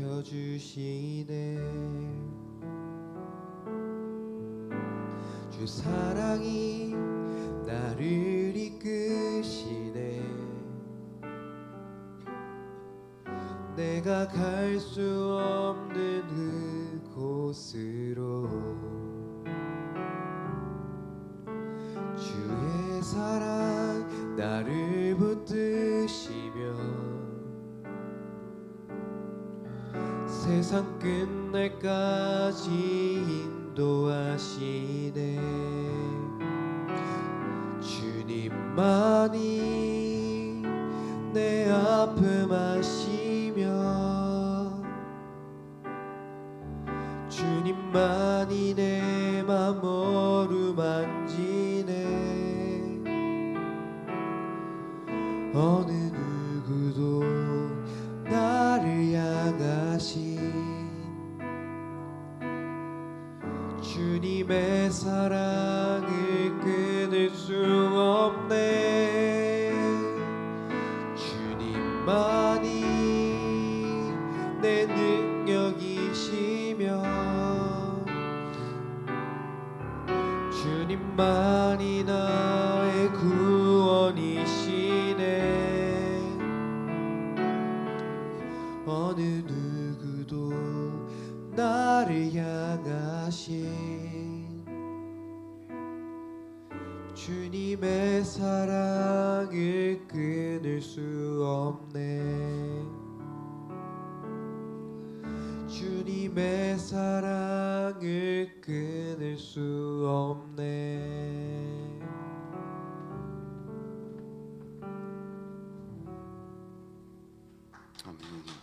켜주시네. 주 사랑이 나를 이끄시네. 내가 갈 수 없는 그곳으로 주의 사랑 나를 붙드시며 세상 끝날까지 인도하시네. 주님만이 내 아픔 아시며 주님만이 내 맘 어루만지네. 어느 주님의 사랑을 끊을 수 없네. 주님만이 내 능력이시며 주님만이 나의 구원이시네. 어느 누구도 나를 향 하신 주님의 사랑을 끊을 수 없네. 주님의 사랑을 끊을 수 없네. 아멘